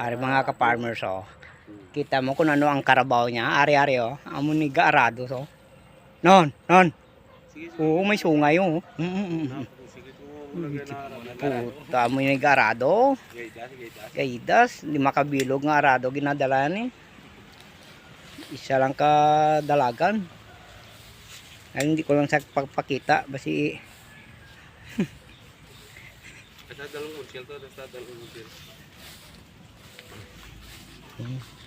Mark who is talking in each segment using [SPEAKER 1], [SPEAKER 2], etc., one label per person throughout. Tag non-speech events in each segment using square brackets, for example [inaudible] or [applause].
[SPEAKER 1] Ari mga ka-farmers oh. Kita mo kung ano ang karabaw niya. Ari-ari oh. Amo ni gaarado so. Non, non.
[SPEAKER 2] Sige.
[SPEAKER 1] Oo, may sungay oh. Mm -mm Puta mo.
[SPEAKER 2] Gayda, gayda.
[SPEAKER 1] Kaidas, di makabilog nga arado ginadala ni. Isa lang ka dalagan. Ay, hindi ko lang sa pagpakita. Basi,
[SPEAKER 2] Sa dalawang unsil to, sa dalawang unsil.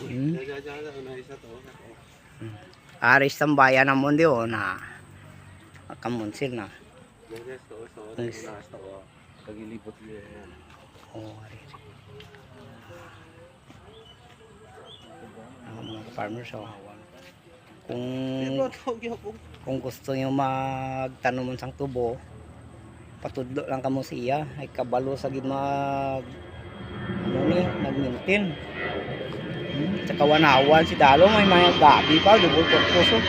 [SPEAKER 1] hmm,
[SPEAKER 2] to.
[SPEAKER 1] aris ng bayan na mundi oh na. Kamunsil na.
[SPEAKER 2] To. Pagilibot niya.
[SPEAKER 1] Oh, ari. Ang mga farmers oh. Kung kung gusto nyo magtanom sang tubo patudlo lang kamo siya ay kabalo sa gid mag ano ni nagmintin. Hmm. sa kawanawan si Dalo may mga gabi pa dubol purpose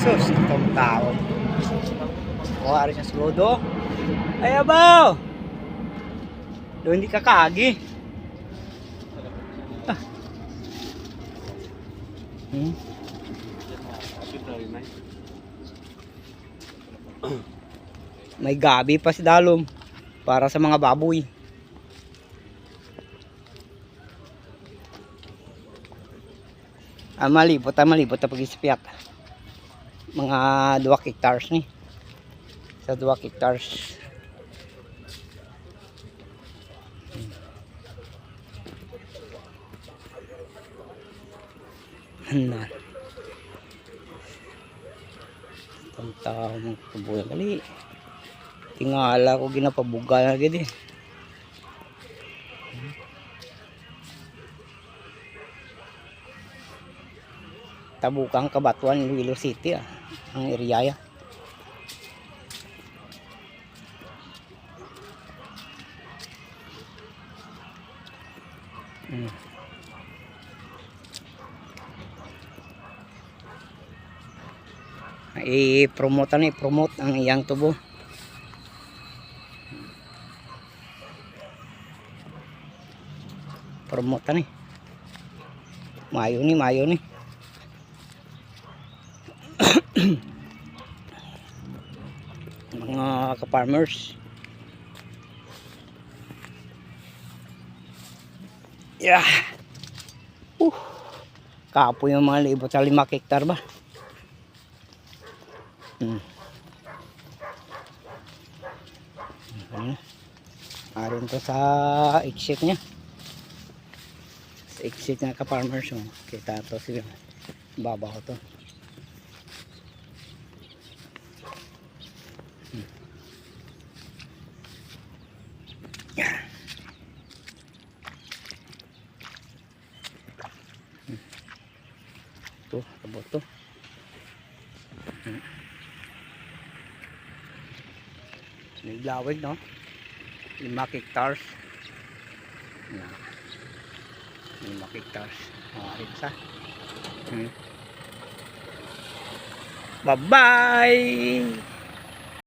[SPEAKER 1] sus itong tao. O ari sa slodo ay abaw do hindi ka kaagi ah. hmm. May gabi pa si Dalom para sa mga baboy. Ah, malibot, ah, malibot na pag-ispiyak. Mga 2 hectares ni. Sa 2 hectares. Na. Itong tao mong kabulan kali. Tingala ko ginapabuga na gid eh. Tabukang Kabatuan, Iloilo City ah. Ang area ya. Hmm. I-promote ano, i-promote ang iyang tubo. Promote ani. Mayo ni, mayo ni. [coughs] mga ka-farmers. Yeah. Uh. Kapo yung mga libot sa lima hektar ba? Hmm. Arin to sa exit niya. Sa exit nga ka-farmers. Oh. Kita to sila. Babaw to. to abot to naglawig no? Lima hectares na lima hectares mga sa hmm. bye bye